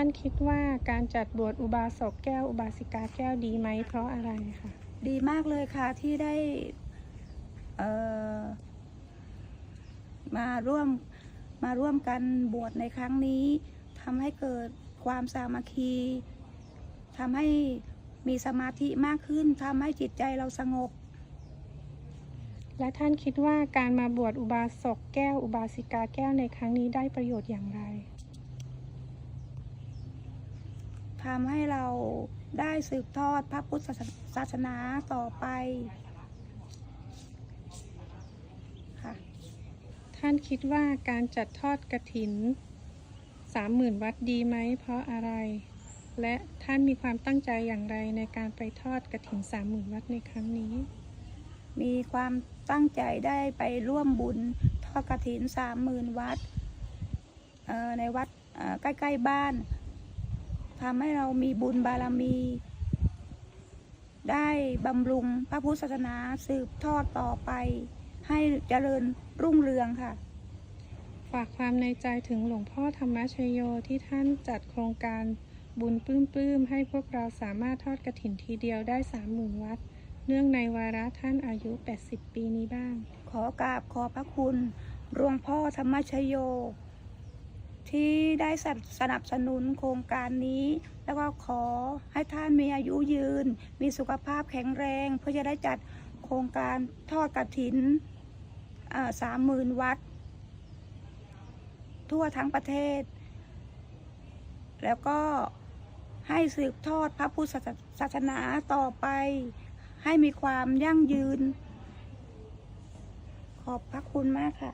ท่านคิดว่าการจัดบวชอุบาสกแก้วอุบาสิกาแก้วดีไหมเพราะอะไรคะดีมากเลยค่ะที่ได้เอ่อมาร่วมมาร่วมกันบวชในครั้งนี้ทำให้เกิดความสามัคคีทำให้มีสมาธิมากขึ้นทำให้จิตใจเราสงบ และท่านคิดว่าการมาบวชอุบาสกแก้วอุบาสิกาแก้วในครั้งนี้ได้ประโยชน์อย่างไร ทำให้เราได้สืบทอดพระพุทธศาสนาต่อไปค่ะท่านคิดว่าการจัดทอดกระถินสามหมื่นวัดดีไหมเพราะอะไร และท่านมีความตั้งใจอย่างไรในการไปทอดกระถินสามหมื่นวัดในครั้งนี้ มีความตั้งใจได้ไปร่วมบุญทอดกระถินสามหมื่นวัดในวัดใกล้ ๆ บ้าน ทำให้เรามีบุญบารมี ได้บำรุงพระพุทธศาสนาสืบทอดต่อไป ให้เจริญรุ่งเรืองค่ะ ฝากความในใจถึงหลวงพ่อธรรมชโยที่ท่านจัดโครงการบุญปลื้มๆให้พวกเราสามารถทอดกระถินทีเดียวได้สามหมื่นวัด เนื่องในวาระท่านอายุ 80 ปีนี้บ้าง ขอกราบขอบพระคุณหลวงพ่อธรรมชโย ที่ได้สนับสนับสนุนโครงการนี้ แล้วก็ขอให้ท่านมีอายุยืน มีสุขภาพแข็งแรง เพื่อจะได้จัดโครงการทอดกระถินสามหมื่นวัด ทั่วทั้งประเทศ แล้วก็ให้สืบทอดพระพุทธศาสนาต่อไป ให้มีความยั่งยืน ขอบพระคุณมากค่ะ